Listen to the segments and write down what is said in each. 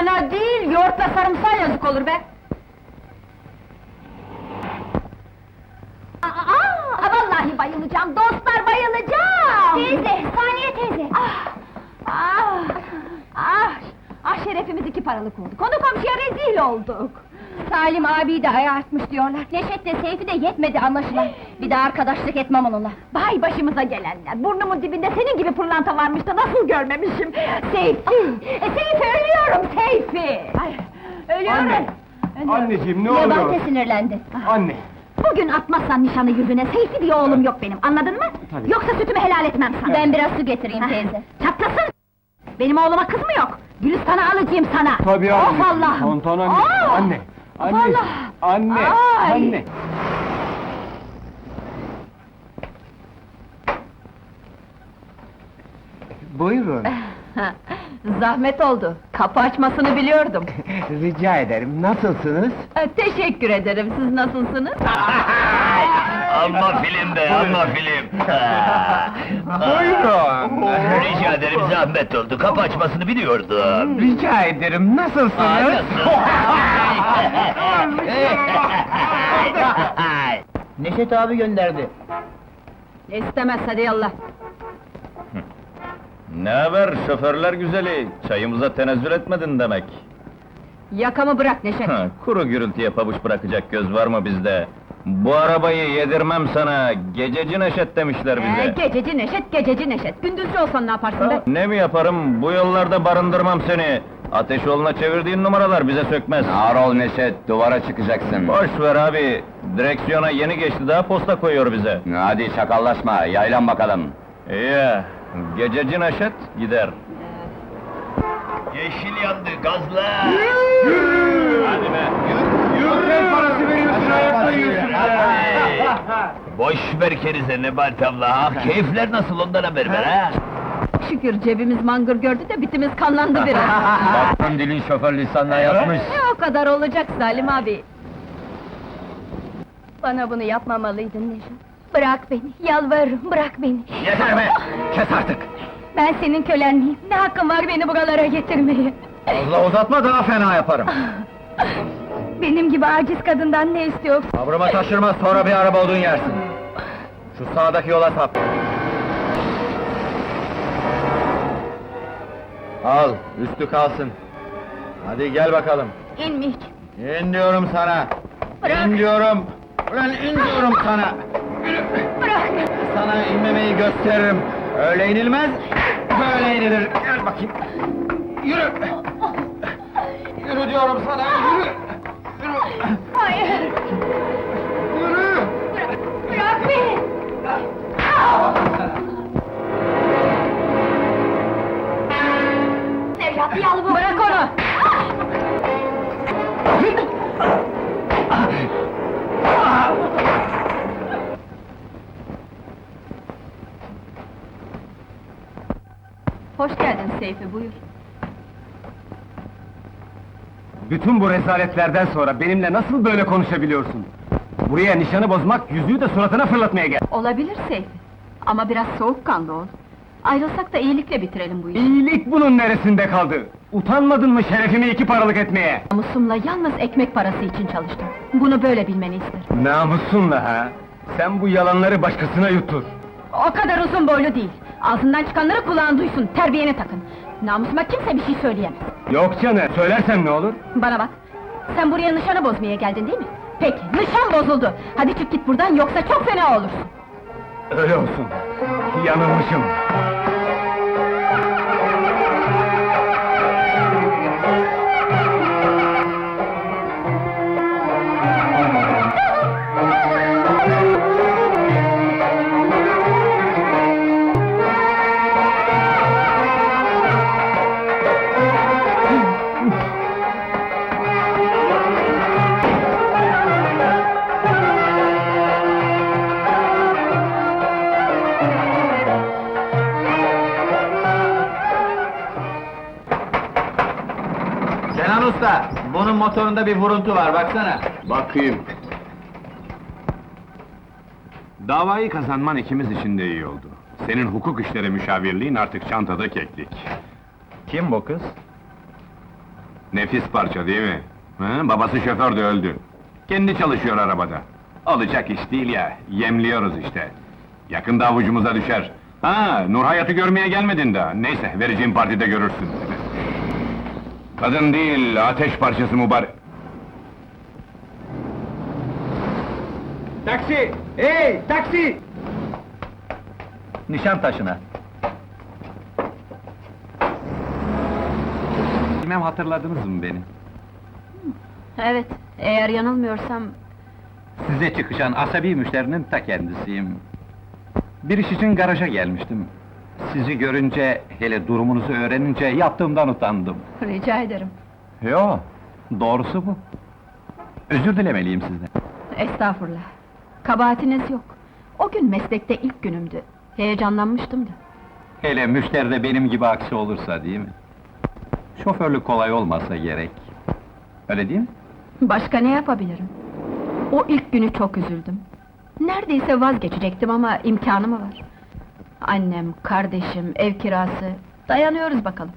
Sana değil, yoğurtla sarımsağa yazık olur be! Aa, aa, vallahi bayılacağım, dostlar bayılacağım! Teyze, Saniye teyze! Ah, ah, ah, ah şerefimiz iki paralık oldu. Konu komşuya rezil olduk. Salim abi de ayartmış diyorlar. Neşet de Seyfi de yetmedi anlaşılan. Bir daha arkadaşlık etmem onunla. Vay başımıza gelenler! Burnumun dibinde senin gibi pırlanta varmış da nasıl görmemişim? Seyfi! E, Seyfi ölüyorum Seyfi! Ay, ölüyorum! Anne! Ölüyorum. Anneciğim ne Nebate oluyor? sinirlendi. Anne! Bugün atmazsan nişanı yüzüne Seyfi diye oğlum yok benim, anladın mı? Tabii. Yoksa sütümü helal etmem sana! Ben biraz su getireyim Hah, teyze. Çatlasın! Benim oğluma kız mı yok? Gülistan'ı alacağım sana! Tabii Of anne! Allah'ım! Tonton anne! Anne! Anne! Allah! Anne! Ay! Anne! Buyurun. Zahmet oldu, kapı açmasını biliyordum. Rica ederim. Nasılsınız? E, Teşekkür ederim, siz nasılsınız? Amma film be, amma film. Buyurun. Rica ederim zahmet oldu, kapı açmasını biliyordum. Rica ederim. Nasılsınız? Neşet abi gönderdi. İstemez, hadi yallah. Ne haber şoförler güzeli? Çayımıza tenezzül etmedin demek. Yakamı bırak Neşet. Ha, Kuru gürültüye pabuç bırakacak göz var mı bizde? Bu arabayı yedirmem sana, gececi Neşet demişler Ee, bize. gececi Neşet, gececi Neşet. Gündüzcü olsan ne yaparsın be? Ha, Ne mi yaparım, bu yollarda barındırmam seni. Ateş yoluna çevirdiğin numaralar bize sökmez. Ağır ol Neşet, duvara çıkacaksın. Boş ver abi, direksiyona yeni geçti daha posta koyuyor bize. Hadi çakallaşma, yaylan bakalım. İyi, gececi Neşet gider. Yeşil yandı, gazla! Hadi be! Yürü! parası veriyorsun, ayakta Boş ver kerize Nebahat abla, ah, keyifler nasıl ondan haber ver ha? Şükür cebimiz mangır gördü de bitimiz kanlandı biraz. Baktım dilin şoför lisanına yatmış. ne o kadar olacak Salim abi? Bana bunu yapmamalıydın Neşet. Bırak beni, yalvarırım, bırak beni. Yeter be! Kes artık! Ben senin kölen miyim? Ne hakkın var beni buralara getirmeye? Fazla uzatma daha fena yaparım. Benim gibi aciz kadından ne istiyorsun? Kabrıma taşırma sonra bir araba odun yersin. Şu sağdaki yola sap. Al, üstü kalsın. Hadi gel bakalım. İnmiş. İn diyorum sana. Bırak. İn diyorum. Ulan in diyorum sana. Bırak! Sana inmemeyi gösteririm. Öyle inilmez, böyle inilir. Gel bakayım. Yürü! Yürü diyorum sana, yürü! Yürü! Hayır! Hoş geldin Seyfi, buyur. Bütün bu rezaletlerden sonra benimle nasıl böyle konuşabiliyorsun? Buraya nişanı bozmak, yüzüğü de suratına fırlatmaya gel. Olabilir Seyfi. Ama biraz soğukkanlı ol. Ayrılsak da iyilikle bitirelim bu işi. İyilik bunun neresinde kaldı? Utanmadın mı şerefimi iki paralık etmeye? Namusumla yalnız ekmek parası için çalıştım. Bunu böyle bilmeni isterim. Namusunla ha? Sen bu yalanları başkasına yutur. O kadar uzun boylu değil. Ağzından çıkanları kulağın duysun, terbiyene takın. Namusuma kimse bir şey söyleyemez. Yok canım, söylersem ne olur? Bana bak, sen buraya nişanı bozmaya geldin değil mi? Peki, nişan bozuldu. Hadi çık git buradan, yoksa çok fena olursun. Öyle olsun. Yanılmışım. Usta, bunun motorunda bir vuruntu var, baksana. Bakayım. Davayı kazanman ikimiz için de iyi oldu. Senin hukuk işleri müşavirliğin artık çantada keklik. Kim bu kız? Nefis parça değil mi? Hı? Babası şoför de öldü. Kendi çalışıyor arabada. Olacak iş değil ya, yemliyoruz işte. Yakında avucumuza düşer. Ha, Nur Hayat'ı görmeye gelmedin daha. Neyse, vereceğim partide görürsün. Kadın değil, ateş parçası mübarek. Taksi! Hey, taksi! Nişantaşı'na. Bilmem hatırladınız mı beni? Evet, eğer yanılmıyorsam... Size çıkışan asabi müşterinin ta kendisiyim. Bir iş için garaja gelmiştim. Sizi görünce, hele durumunuzu öğrenince yaptığımdan utandım. Rica ederim. Yo, doğrusu bu. Özür dilemeliyim sizden. Estağfurullah. Kabahatiniz yok. O gün meslekte ilk günümdü. Heyecanlanmıştım da. Hele müşteri de benim gibi aksi olursa değil mi? Şoförlük kolay olmasa gerek. Öyle değil mi? Başka ne yapabilirim? O ilk günü çok üzüldüm. Neredeyse vazgeçecektim ama imkanı mı var? Annem, kardeşim, ev kirası... Dayanıyoruz bakalım.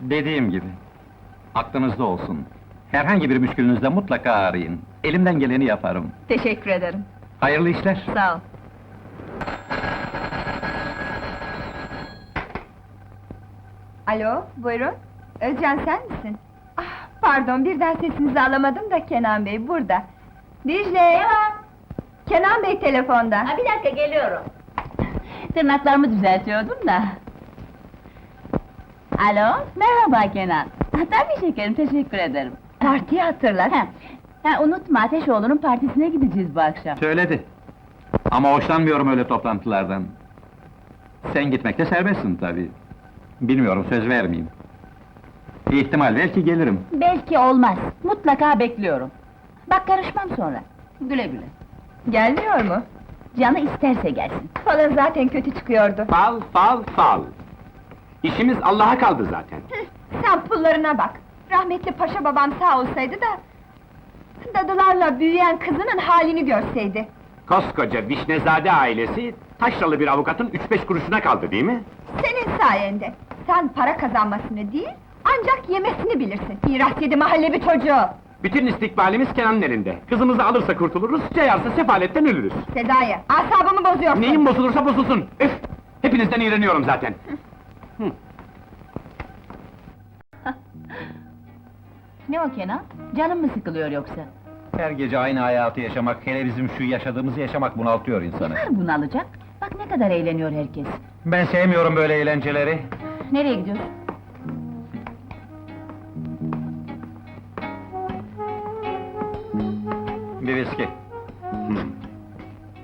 Dediğim gibi, aklınızda olsun. Herhangi bir müşkülünüzde mutlaka arayın. Elimden geleni yaparım. Teşekkür ederim. Hayırlı işler. Sağ ol. Alo, buyurun. Özcan sen misin? Pardon, birden sesinizi alamadım da Kenan Bey burada. Dicle! Ne var? Kenan Bey telefonda. bir dakika, geliyorum. Tırnaklarımı düzeltiyordum da. Alo, merhaba Kenan. Tabii şekerim, teşekkür ederim. Partiyi hatırlat. Ha, ha, unutma, Ateşoğlu'nun partisine gideceğiz bu akşam. Söyledi. Ama hoşlanmıyorum öyle toplantılardan. Sen gitmekte serbestsin tabii. Bilmiyorum, söz vermeyeyim. İhtimal belki gelirim. Belki olmaz, mutlaka bekliyorum. Bak karışmam sonra. Güle güle. Gelmiyor mu? Canı isterse gelsin. Falan zaten kötü çıkıyordu. Fal, fal, fal. İşimiz Allah'a kaldı zaten. Sen pullarına bak. Rahmetli paşa babam sağ olsaydı da... ...dadılarla büyüyen kızının halini görseydi. Koskoca Vişnezade ailesi, taşralı bir avukatın üç beş kuruşuna kaldı değil mi? Senin sayende. Sen para kazanmasını değil, ancak yemesini bilirsin. Miras yedi mahalle bir çocuğu. Bütün istikbalimiz Kenan'ın elinde. Kızımızı alırsa kurtuluruz, cayarsa sefaletten ölürüz. Sezai, asabımı bozuyorsun. Neyim bozulursa bozulsun! Üf! Hepinizden iğreniyorum zaten. Ne o Kenan? Canın mı sıkılıyor yoksa? Her gece aynı hayatı yaşamak, hele bizim şu yaşadığımızı yaşamak bunaltıyor insanı. Var bunu alacak. Bak ne kadar eğleniyor herkes. Ben sevmiyorum böyle eğlenceleri. Nereye gidiyorsun? Bir viski.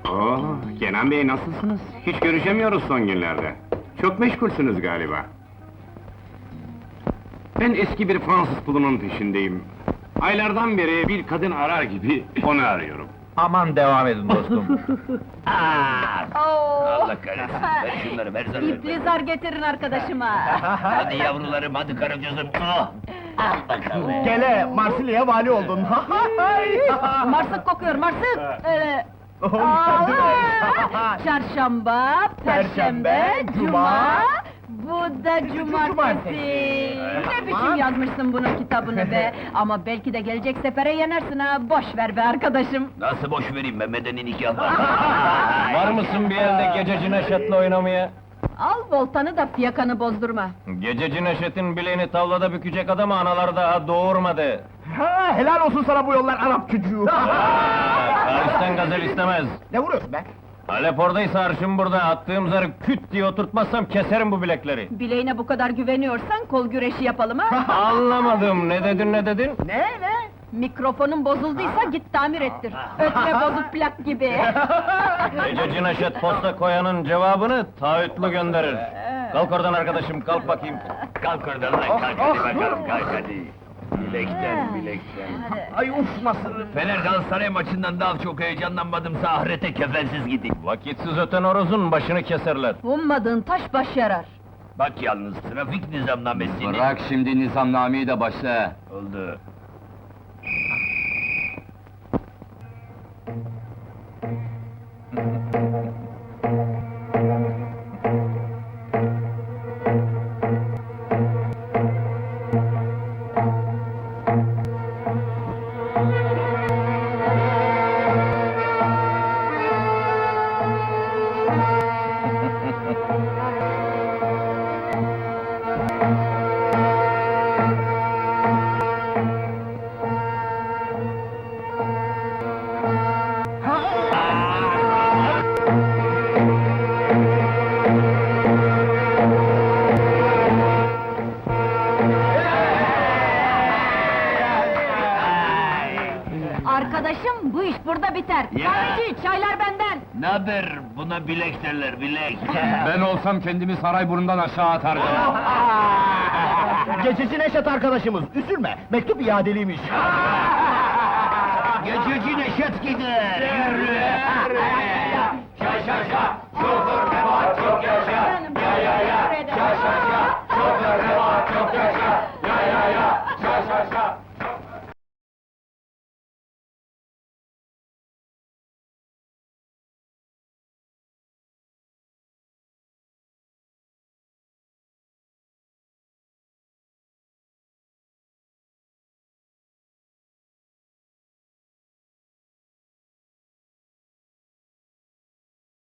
Oo, Oh, Kenan Bey nasılsınız? Hiç görüşemiyoruz son günlerde. Çok meşgulsünüz galiba. Ben eski bir Fransız pulunun peşindeyim. Aylardan beri bir kadın arar gibi onu arıyorum. Aman devam edin dostum. Allah kahretsin, ver şunları, ver zarları. İpli zar getirin arkadaşıma. Hadi yavrularım, hadi karıcığızım. Ah! Al bakalım. Gele, Marsilya'ya vali oldun. marsık kokuyor, marsık! Ee, Oh! Çarşamba, perşembe, cuma, bu da cumartesi. Ne biçim yazmışsın bunun kitabını be? Ama belki de gelecek sefere yenersin ha, boş ver be arkadaşım. Nasıl boş vereyim be, medeni nikah var. Var mısın bir yerde gececi Neşet'le oynamaya? Al voltanı da fiyakanı bozdurma. Gececi Neşet'in bileğini tavlada bükecek adamı analar daha doğurmadı. Ha, helal olsun sana bu yollar Arap çocuğu. Paris'ten gazel istemez. ne vuruyorsun be? Alep oradaysa arşım burada, attığım zarı küt diye oturtmazsam keserim bu bilekleri. Bileğine bu kadar güveniyorsan kol güreşi yapalım ha? Anlamadım, ne dedin ne dedin? ne ne? Mikrofonun bozulduysa git tamir ettir. Ötme bozuk plak gibi. Gececi Neşet posta koyanın cevabını taahhütlü gönderir. Kalk oradan arkadaşım, kalk bakayım. kalk oradan lan, kalk hadi bakalım, kalk hadi. Bilekten, bilekten. Ay uf nasıl? Fener Galatasaray maçından daha çok heyecanlanmadımsa ahirete kefensiz gidin. Vakitsiz öten orozun başını keserler. Ummadığın taş baş yarar. Bak yalnız, trafik nizamnamesini... Bırak şimdi nizamnameyi de başla. Oldu. Biter. Kahveci, çaylar benden. Ne haber? Buna bilek derler, bilek. Ben olsam kendimi Sarayburnu'ndan aşağı atardım. Gececi Neşet arkadaşımız, üzülme, mektup iadeliymiş. Gececi Neşet gider, yürü!